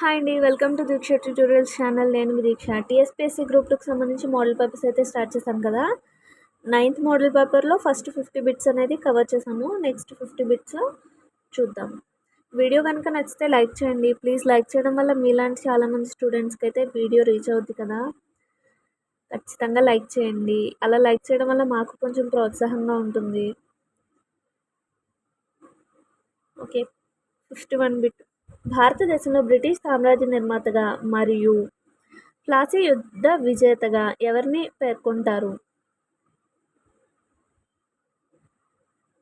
Hi అండి welcome to Deeksha tutorials channel నేను మీ దీక్ష టీఎస్పీఎస్సీ గ్రూప్ టూకి సంబంధించి మోడల్ పేపర్స్ అయితే స్టార్ట్ చేశాం కదా. నైన్త్ మోడల్ పేపర్లో ఫస్ట్ ఫిఫ్టీ బిట్స్ అనేది కవర్ చేసాము నెక్స్ట్ ఫిఫ్టీ బిట్స్ చూద్దాం. వీడియో కనుక నచ్చితే లైక్ చేయండి. ప్లీజ్ లైక్ చేయడం వల్ల మీలాంటి చాలామంది స్టూడెంట్స్కి అయితే వీడియో రీచ్ అవుద్ది కదా. ఖచ్చితంగా లైక్ చేయండి. అలా లైక్ చేయడం వల్ల మాకు కొంచెం ప్రోత్సాహంగా ఉంటుంది. ఓకే ఫిఫ్టీ వన్ బిట్ భారతదేశంలో బ్రిటిష్ సామ్రాజ్య నిర్మాతగా మరియు ప్లాసీ యుద్ధ విజేతగా ఎవరిని పేర్కొంటారు?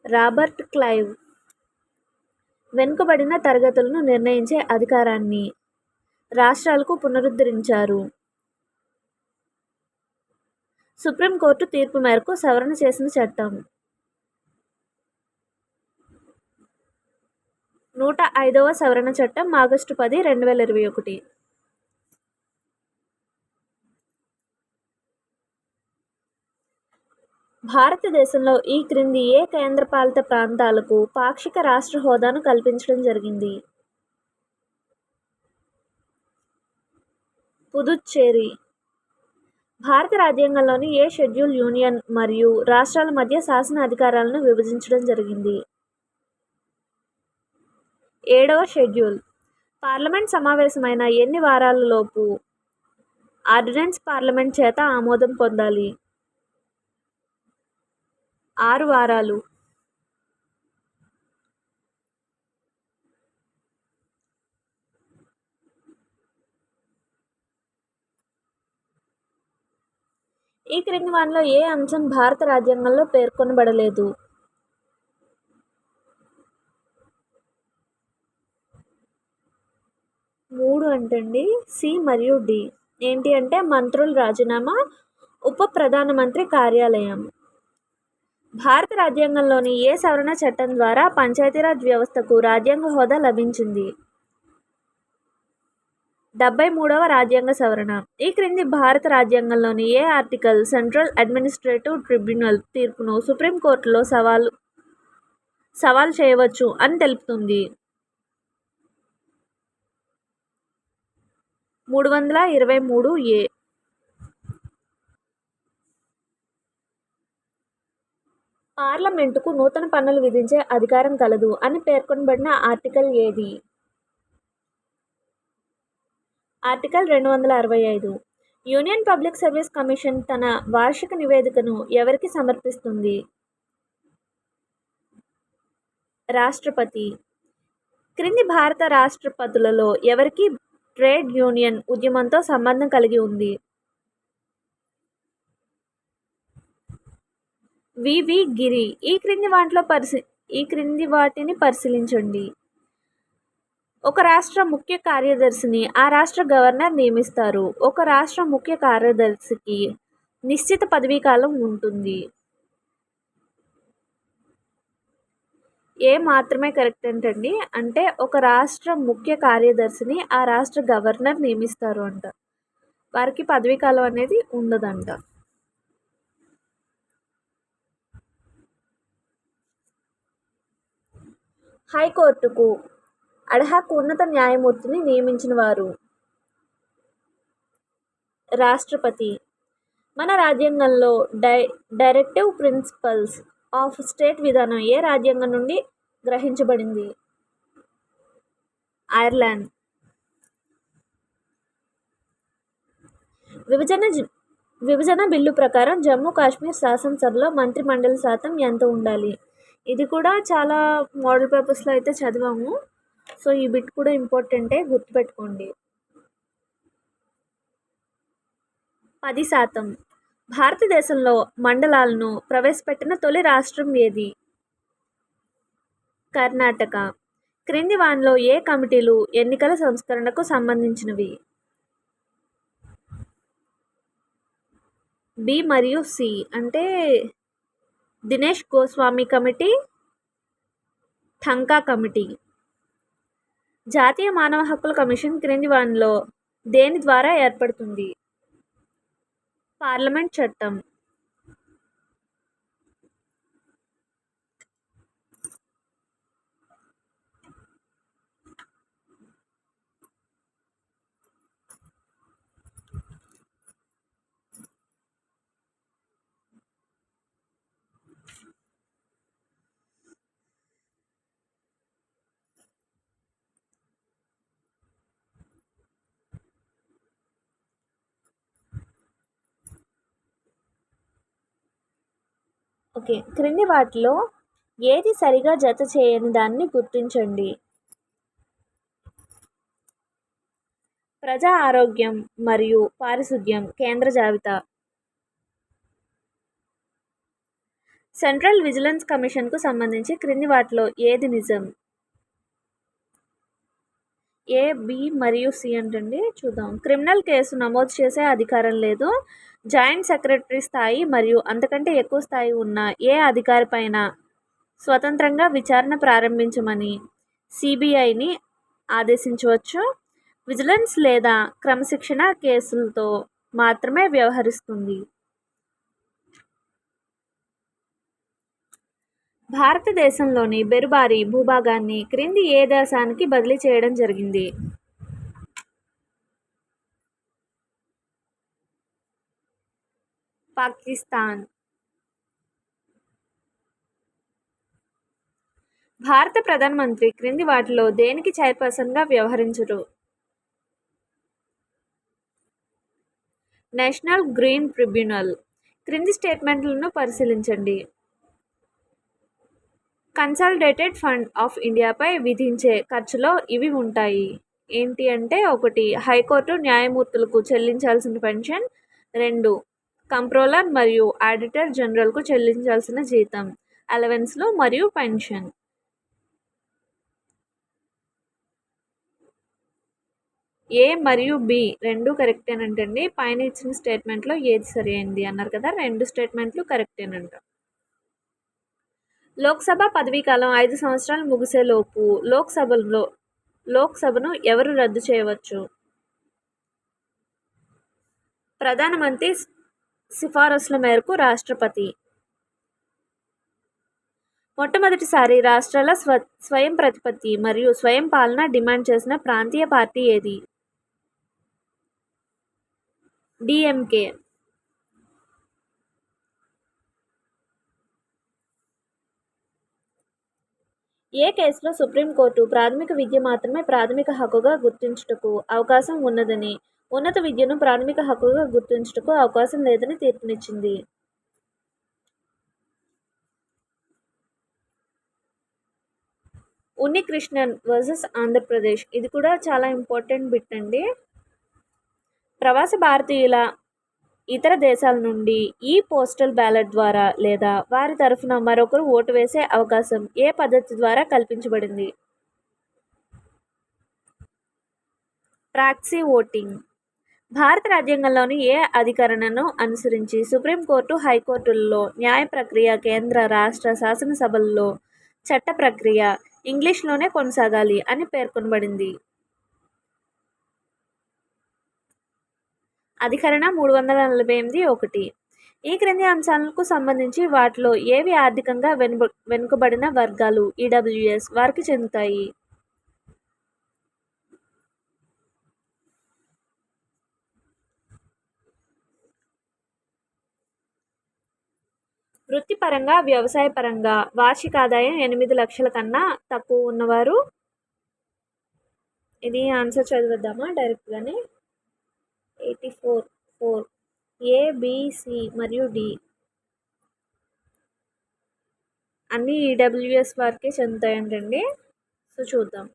Robert Clive. వెనుకబడిన తరగతులను నిర్ణయించే అధికారాన్ని రాష్ట్రాలకు పునరుద్ధరించారు. సుప్రీంకోర్టు తీర్పు మేరకు సవరణ చేసిన చట్టం. నూట ఐదవ సవరణ చట్టం ఆగస్టు పది రెండు వేల ఇరవై ఒకటి. భారతదేశంలో ఈ క్రింది ఏ కేంద్రపాలిత ప్రాంతాలకు పాక్షిక రాష్ట్ర హోదాను కల్పించడం జరిగింది? పుదుచ్చేరి. భారత రాజ్యాంగంలోని ఏ షెడ్యూల్ యూనియన్ మరియు రాష్ట్రాల మధ్య శాసన అధికారాలను విభజించడం జరిగింది? ఏడవ షెడ్యూల్. పార్లమెంట్ సమావేశమైన ఎన్ని వారాలలోపు ఆర్డినెన్స్ పార్లమెంట్ చేత ఆమోదం పొందాలి? ఆరు వారాలు. ఈ క్రింది వానిలో ఏ అంశం భారత రాజ్యాంగంలో పేర్కొనబడలేదు? ఏంటండి సి మరియు డి. ఏంటి అంటే మంత్రుల రాజీనామా ఉప ప్రధానమంత్రి కార్యాలయం. భారత రాజ్యాంగంలోని ఏ సవరణ చట్టం ద్వారా పంచాయతీరాజ్ వ్యవస్థకు రాజ్యాంగ హోదా లభించింది? డెబ్బై మూడవ రాజ్యాంగ సవరణ. ఈ క్రింది భారత రాజ్యాంగంలోని ఏ ఆర్టికల్ సెంట్రల్ అడ్మినిస్ట్రేటివ్ ట్రిబ్యునల్ తీర్పును సుప్రీంకోర్టులో సవాలు సవాల్ చేయవచ్చు అని తెలుపుతుంది? మూడు వందల ఇరవై మూడు ఏ. పార్లమెంటుకు నూతన పన్నులు విధించే అధికారం కలదు అని పేర్కొనబడిన ఆర్టికల్ ఏది? ఆర్టికల్ రెండు వందల అరవై ఐదు. యూనియన్ పబ్లిక్ సర్వీస్ కమిషన్ తన వార్షిక నివేదికను ఎవరికి సమర్పిస్తుంది? రాష్ట్రపతి. క్రింది భారత రాష్ట్రపతులలో ఎవరికి ట్రేడ్ యూనియన్ ఉద్యమంతో సంబంధం కలిగి ఉంది. వివి గిరి ఈ క్రింది వాటిలో పరిశీ ఈ క్రింది వాటిని పరిశీలించండి. ఒక రాష్ట్ర ముఖ్య కార్యదర్శిని ఆ రాష్ట్ర గవర్నర్ నియమిస్తారు. ఒక రాష్ట్ర ముఖ్య కార్యదర్శికి నిశ్చిత పదవీ కాలం ఉంటుంది. ఏ మాత్రమే కరెక్ట్ ఏంటండి అంటే ఒక రాష్ట్ర ముఖ్య కార్యదర్శిని ఆ రాష్ట్ర గవర్నర్ నియమిస్తారు అంట. వారికి పదవీ కాలం అనేది ఉండదంట. హైకోర్టుకు అడహాక్ ఉన్నత న్యాయమూర్తిని నియమించిన వారు రాష్ట్రపతి. మన రాజ్యాంగంలో di directive principles of state విధానం ఏ రాజ్యాంగం నుండి గ్రహించబడింది? ఐర్లాండ్. విభజన విభజన బిల్లు ప్రకారం జమ్మూ కాశ్మీర్ శాసనసభలో మంత్రిమండలి శాతం ఎంత ఉండాలి? ఇది కూడా చాలా మోడల్ పేపర్స్లో అయితే చదివాము. సో ఈ బిట్ కూడా ఇంపార్టెంటే గుర్తుపెట్టుకోండి. పది శాతం. భారతదేశంలో మండలాలను ప్రవేశపెట్టిన తొలి రాష్ట్రం ఏది? కర్ణాటక. క్రింది వానిలో ఏ కమిటీలు ఎన్నికల సంస్కరణకు సంబంధించినవి? బి మరియు సి. అంటే దినేష్ గోస్వామి కమిటీ ఠంకా కమిటీ. జాతీయ మానవ హక్కుల కమిషన్ క్రింది వానిలో దేని ద్వారా ఏర్పడుతుంది? పార్లమెంట్ చట్టం. ఓకే. క్రింది వాటిలో ఏది సరిగా జత చేయని దాన్ని గుర్తించండి. ప్రజా ఆరోగ్యం మరియు పారిశుద్ధ్యం కేంద్ర జాబితా. సెంట్రల్ విజిలెన్స్ కమిషన్కు సంబంధించి క్రింది వాటిలో ఏది నిజం? ఏ బి మరియు సి అంటండి. చూద్దాం. క్రిమినల్ కేసు నమోదు చేసే అధికారం లేదు. జాయింట్ సెక్రటరీ స్థాయి మరియు అంతకంటే ఎక్కువ స్థాయి ఉన్న ఏ అధికారిపైన స్వతంత్రంగా విచారణ ప్రారంభించమని సిబిఐని ఆదేశించవచ్చు. విజిలెన్స్ లేదా క్రమశిక్షణ కేసులతో మాత్రమే వ్యవహరిస్తుంది. భారతదేశంలోని బెరుబారి భూభాగాన్ని క్రింది ఏ దేశానికి బదిలీ చేయడం జరిగింది? పాకిస్తాన్. భారత ప్రధానమంత్రి క్రింది వాటిలో దేనికి చైర్పర్సన్గా వ్యవహరించరు? National green tribunal. క్రింది స్టేట్మెంట్లను పరిశీలించండి. కన్సాలిడేటెడ్ ఫండ్ ఆఫ్ ఇండియాపై విధించే ఖర్చులో ఇవి ఉంటాయి. ఏంటి అంటే ఒకటి హైకోర్టు న్యాయమూర్తులకు చెల్లించాల్సిన పెన్షన్. రెండు కంప్రోలర్ మరియు ఆడిటర్ జనరల్కు చెల్లించాల్సిన జీతం. అలవెన్స్లు మరియు పెన్షన్. ఏ మరియు బి రెండు కరెక్టేనంటండి. పైన ఇచ్చిన స్టేట్మెంట్లో ఏది సరి అయింది అన్నారు కదా రెండు స్టేట్మెంట్లు కరెక్టేనంట. లోక్సభ పదవీకాలం ఐదు సంవత్సరాలు ముగిసేలోపు లోక్సభలో లోక్సభను ఎవరు రద్దు చేయవచ్చు? ప్రధానమంత్రి సిఫారసుల మేరకు రాష్ట్రపతి. మొట్టమొదటిసారి రాష్ట్రాల స్వ స్వయం ప్రతిపత్తి మరియు స్వయం పాలన డిమాండ్ చేసిన ప్రాంతీయ పార్టీ ఏది? డిఎంకే. ఏ కేసులో సుప్రీంకోర్టు ప్రాథమిక విద్య మాత్రమే ప్రాథమిక హక్కుగా గుర్తించుటకు అవకాశం ఉన్నదని ఉన్నత విద్యను ప్రాథమిక హక్కుగా గుర్తించుటకు అవకాశం లేదని తీర్పునిచ్చింది. ఉన్నికృష్ణన్ వర్సెస్ ఆంధ్రప్రదేశ్. ఇది కూడా చాలా ఇంపార్టెంట్ బిట్ అండి. ప్రవాస భారతీయుల ఇతర దేశాల నుండి ఈ పోస్టల్ బ్యాలెట్ ద్వారా లేదా వారి తరఫున మరొకరు ఓటు వేసే అవకాశం ఏ పద్ధతి ద్వారా కల్పించబడింది? Proxy voting. భారత రాజ్యాంగంలోని ఏ అధికరణను అనుసరించి సుప్రీంకోర్టు హైకోర్టులలో న్యాయ ప్రక్రియ కేంద్ర రాష్ట్ర శాసనసభల్లో చట్ట ప్రక్రియ ఇంగ్లీష్లోనే కొనసాగాలి అని పేర్కొనబడింది. అధికరణ మూడు వందల నలభై ఎనిమిది ఒకటి. ఈ క్రింది అంశాలకు సంబంధించి వాటిలో ఏవి ఆర్థికంగా వెనుక వెనుకబడిన వర్గాలు ఈడబ్ల్యూఎస్ వారికి చెందుతాయి? వృత్తిపరంగా వ్యవసాయపరంగా వార్షిక ఆదాయం ఎనిమిది లక్షల కన్నా తక్కువ ఉన్నవారు? ఇది ఆన్సర్ చదివిద్దామా డైరెక్ట్గానే? ఎయిటీ ఫోర్ ఫోర్ ఏబిసి మరియు డి అన్ని ఈడబ్ల్యూఎస్ వారికే చెందుతాయంటండి. సో చూద్దాం.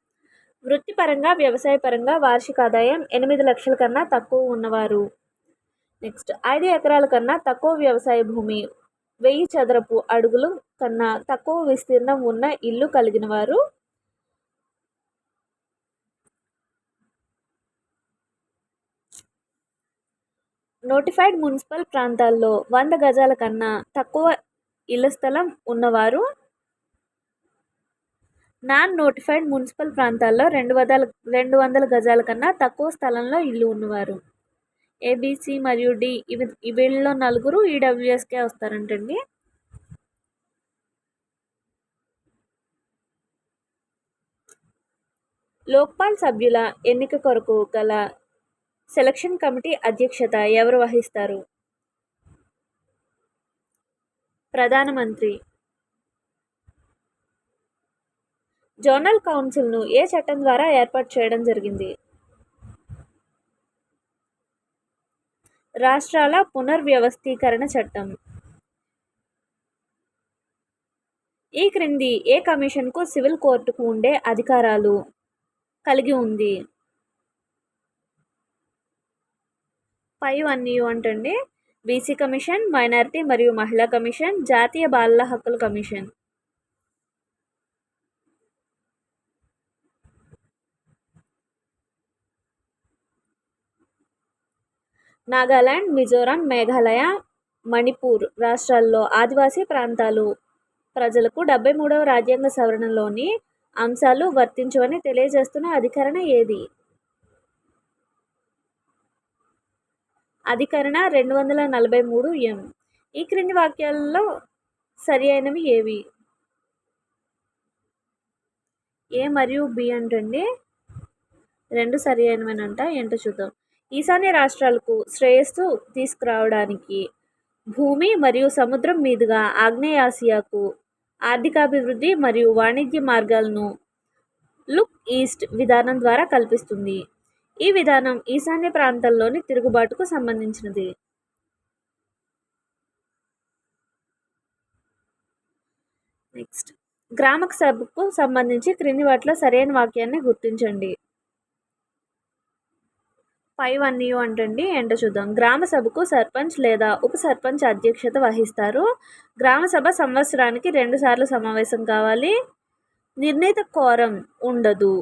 వృత్తిపరంగా వ్యవసాయపరంగా వార్షిక ఆదాయం ఎనిమిది లక్షల కన్నా తక్కువ ఉన్నవారు. నెక్స్ట్ ఐదు ఎకరాల కన్నా తక్కువ వ్యవసాయ భూమి వెయ్యి చదరపు అడుగులు కన్నా తక్కువ విస్తీర్ణం ఉన్న ఇల్లు కలిగిన వారు నోటిఫైడ్ మున్సిపల్ ప్రాంతాల్లో వంద గజాల కన్నా తక్కువ ఇళ్ళ స్థలం ఉన్నవారు నాన్ నోటిఫైడ్ మున్సిపల్ ప్రాంతాల్లో రెండు వందల రెండు వందల గజాల కన్నా తక్కువ స్థలంలో ఇల్లు ఉన్నవారు. ఏబిసి మరియు డి ఇవి వీళ్ళలో నలుగురు ఈడబ్ల్యూఎస్కే వస్తారంటండి. లోక్పాల్ సభ్యుల ఎన్నిక కొరకు గల సెలక్షన్ కమిటీ అధ్యక్షత ఎవరు వహిస్తారు? ప్రధానమంత్రి. జోనల్ కౌన్సిల్ను ఏ చట్టం ద్వారా ఏర్పాటు చేయడం జరిగింది? రాష్ట్రాల పునర్వ్యవస్థీకరణ చట్టం. ఈ క్రింది ఏ కమిషన్కు సివిల్ కోర్టుకు ఉండే అధికారాలు కలిగి ఉంది? ఫైవ్ వన్ యూ అంటండి. బీసీ కమిషన్ మైనారిటీ మరియు మహిళా కమిషన్ జాతీయ బాలల హక్కుల కమిషన్. నాగాలాండ్ మిజోరాం మేఘాలయ మణిపూర్ రాష్ట్రాల్లో ఆదివాసీ ప్రాంతాలు ప్రజలకు డెబ్బై మూడవ రాజ్యాంగ సవరణలోని అంశాలు వర్తించవని తెలియజేస్తున్న అధికరణ ఏది? అధికరణ రెండు వందల నలభై మూడు ఎం. ఈ క్రింది వాక్యాలలో సరి అయినవి ఏవి? ఏ మరియు బి అంటండి. రెండు సరి అయినవేనంట ఏంటో చూద్దాం. ఈశాన్య రాష్ట్రాలకు శ్రేయస్సు తీసుకురావడానికి భూమి మరియు సముద్రం మీదుగా ఆగ్నేయాసియాకు ఆర్థికాభివృద్ధి మరియు వాణిజ్య మార్గాలను లుక్ ఈస్ట్ విధానం ద్వారా కల్పిస్తుంది. ఈ విధానం ఈశాన్య ప్రాంతంలోని తిరుగుబాటుకు సంబంధించినది. నెక్స్ట్. గ్రామక సభకు సంబంధించి క్రింది వాటిలో సరైన వాక్యాన్ని గుర్తించండి. ఫైవ్ అన్నీ అంటండి ఏంటో చూద్దాం. గ్రామ సభకు సర్పంచ్ లేదా ఉప సర్పంచ్ అధ్యక్షత వహిస్తారు. గ్రామ సభ సంవత్సరానికి రెండు సార్లు సమావేశం కావాలి. నిర్ణీత కోరం ఉండదు.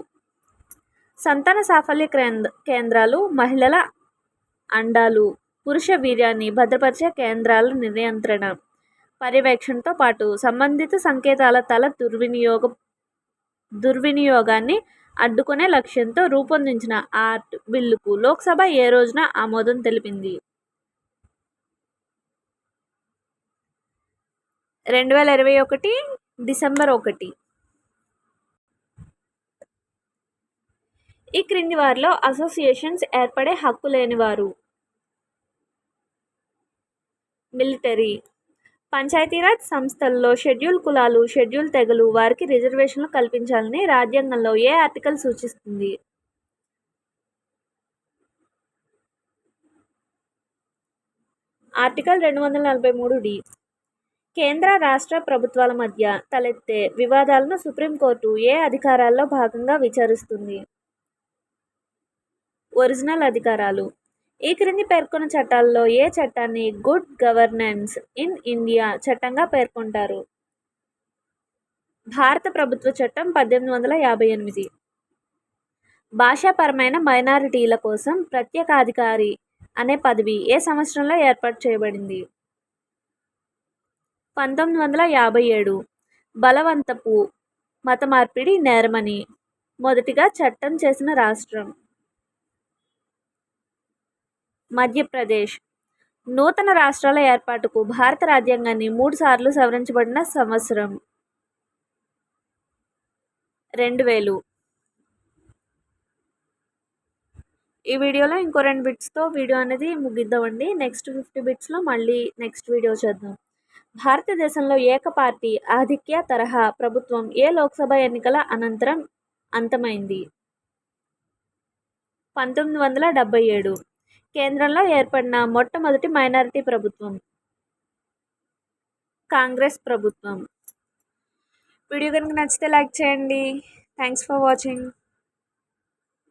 సంతాన సాఫల్య కేంద్ర కేంద్రాలు మహిళల అండాలు పురుష వీర్యాన్ని భద్రపరిచే కేంద్రాల నియంత్రణ పర్యవేక్షణతో పాటు సంబంధిత సంకేతాల తల దుర్వినియోగ దుర్వినియోగాన్ని అడ్డుకునే లక్ష్యంతో రూపొందించిన ఆర్ట్ బిల్లుకు లోక్సభ ఏ రోజున ఆమోదం తెలిపింది? రెండు వేల ఇరవై ఒకటి డిసెంబర్ ఒకటి. ఈ క్రింది వారిలో అసోసియేషన్స్ ఏర్పడే హక్కు లేనివారు. మిలిటరీ పంచాయతీరాజ్ సంస్థల్లో షెడ్యూల్ కులాలు షెడ్యూల్ తెగలు వారికి రిజర్వేషన్లు కల్పించాలని రాజ్యాంగంలో ఏ ఆర్టికల్ సూచిస్తుంది? ఆర్టికల్ రెండు వందల నలభై మూడు డి. కేంద్ర రాష్ట్ర ప్రభుత్వాల మధ్య తలెత్తే వివాదాలను సుప్రీంకోర్టు ఏ అధికారాల్లో భాగంగా విచారిస్తుంది? ఒరిజినల్ అధికారాలు. ఈ క్రింది పేర్కొన్న చట్టాల్లో ఏ చట్టాన్ని గుడ్ గవర్నెన్స్ ఇన్ ఇండియా చట్టంగా పేర్కొంటారు? భారత ప్రభుత్వ చట్టం పద్దెనిమిది వందల యాభై ఎనిమిది. భాషాపరమైన మైనారిటీల కోసం ప్రత్యేకాధికారి అనే పదవి ఏ సంవత్సరంలో ఏర్పాటు చేయబడింది? పంతొమ్మిది వందల యాభై ఏడు. బలవంతపు మత మార్పిడి నేరమని. మొదటిగా చట్టం చేసిన రాష్ట్రం. మధ్యప్రదేశ్. నూతన రాష్ట్రాల ఏర్పాటుకు భారత రాజ్యాంగాన్ని మూడు సార్లు సవరించబడిన సంవత్సరం. రెండు వేలు. ఈ వీడియోలో ఇంకో రెండు బిట్స్తో వీడియో అనేది ముగిద్దామండి. నెక్స్ట్ ఫిఫ్టీ బిట్స్లో మళ్ళీ నెక్స్ట్ వీడియో చేద్దాం. భారతదేశంలో ఏక పార్టీ ఆధిక్య తరహా ప్రభుత్వం ఏ లోక్సభ ఎన్నికల అనంతరం అంతమైంది? పంతొమ్మిది వందల డెబ్బై ఏడు. కేంద్రంలో ఏర్పడిన మొట్టమొదటి మైనారిటీ ప్రభుత్వం. కాంగ్రెస్ ప్రభుత్వం. వీడియో కనుక నచ్చితే లైక్ చేయండి. Thanks for watching.